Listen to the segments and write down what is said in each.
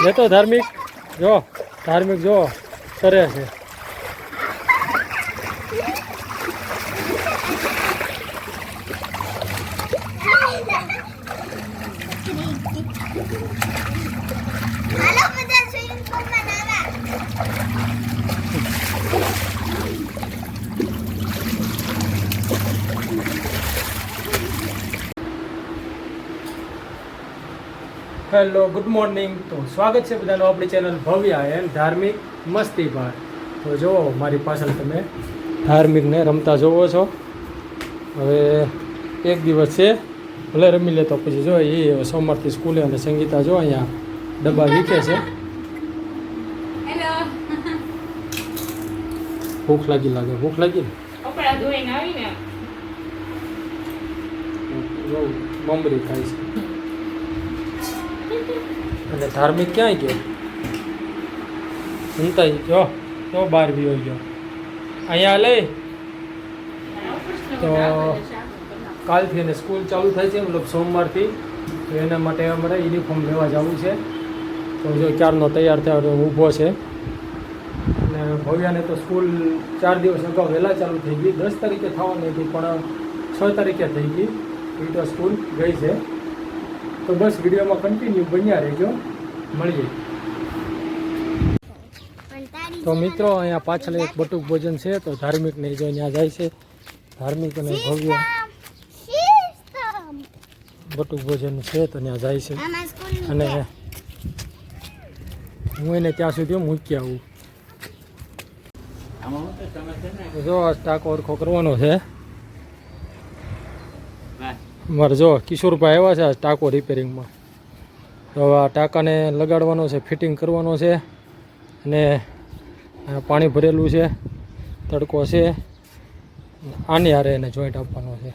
એ તો ધાર્મિક જો ધાર્મિક જો કરે છે હાલો બધા સ્વિમિંગ પૂલમાં નાવા હેલો ગુડ મોર્નિંગ તો સ્વાગત છે બધાનું આપણી ચેનલ ભવ્ય એન્ડ ધાર્મિક મસ્તી પર. તો જુઓ મારી પાછળ તમે ધાર્મિકને રમતા જોવો છો. હવે એક દિવસ છે ભલે રમી લે તો પછી જો એ સોમવારથી સ્કૂલે અને સંગીતા જો અહીંયા ડબ્બા વીકે છે. ભૂખ લાગી લાગે ભૂખ લાગી? ને મમરી ખાય છે. અને ધાર્મિક ક્યાંય ગયો? સંતાઈ જો તો બહાર બી ગયો. અહીંયા લઈ તો કાલથી એને સ્કૂલ ચાલુ થાય છે, મતલબ સોમવારથી. તો એના માટે અમારે યુનિફોર્મ લેવા જવું છે. તો જો ક્યારનો તૈયાર થયો ઊભો છે. અને ભવ્યાને તો સ્કૂલ ચાર દિવસ અગાઉ વહેલા ચાલુ થઈ ગઈ. દસ તારીખે થવાની હતી, પણ છ તારીખે થઈ ગઈ. એ તો સ્કૂલ ગઈ છે. તો બસ વિડીયોમાં કન્ટિન્યુ બન્યા રહેજો. મળીએ. તો મિત્રો અહીંયા પાછળ એક બટુક ભોજન છે તો ધાર્મિક ને જો અહીંયા જાય છે. ધાર્મિક અને ભવ્ય બટુક ભોજન છે તો ત્યાં જાય છે. અને હું એને ત્યાં સુધી મૂકી આવું. જો આ ટાંકો ઓરખો કરવાનો છે. મારે જો કિશોરભાઈ આવ્યા છે આ ટાંકો રિપેરિંગમાં તો હવે આ ટાંકાને લગાડવાનો છે ફિટિંગ કરવાનો છે અને પાણી ભરેલું છે તડકો છે. આની હારે એને જોઈન્ટ આપવાનો છે.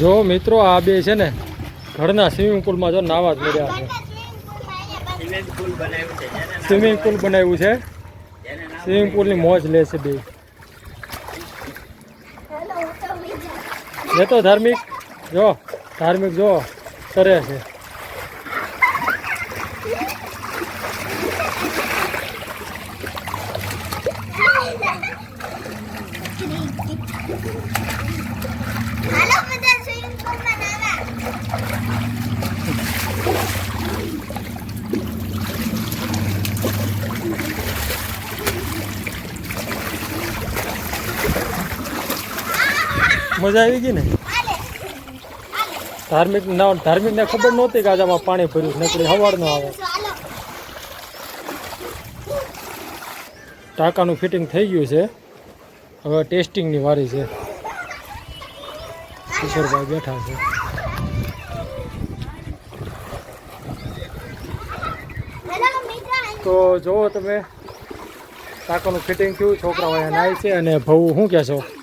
જો મિત્રો આ બે છે ને ઘરના સ્વિમિંગ પુલમાં જો નાવા જ મળ્યા છે. સ્વિમિંગ પુલ બનાવ્યું છે સ્વિમિંગ પુલની મોજ લે છે બે. એ તો ધાર્મિક જો ધાર્મિક જો કરે છે. મજા આવી ગઈ ને? ધાર્મિક ના, ધાર્મિકને ખબર નહોતી કે આજે આમાં પાણી ભર્યું નકરી હવારનો આવે. ટાંકાનું ફિટિંગ થઈ ગયું છે. હવે ટેસ્ટિંગની વારી છે. કિશોરભાઈ બેઠા છે. તો જુઓ તમે ટાંકાનું ફિટિંગ થયું, છોકરાઓ અહીંયા નાય છે અને ભવું શું કહેશો ડાન્સ હાલો ધાર્મિક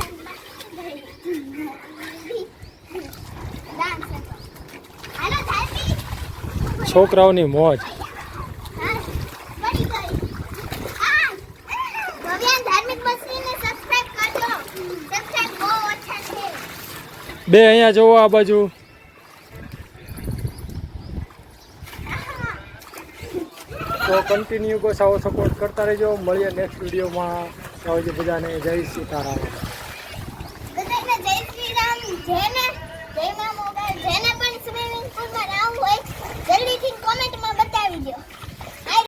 છોકરાઓની મોજ પડી ગઈ આ ભવ્યાન ધાર્મિક મસ્તીને સબસ્ક્રાઇબ કરજો સબસ્ક્રાઇબ બહુ ઓછા મોજ બે અહીંયા જોવો આ બાજુ. તો કન્ટિન્યુ બસ આવો સપોર્ટ કરતા રહેજો. મળીએ નેક્સ્ટ વિડીયોમાં આવજો બધાને જય સીતારામ શ્રી ને?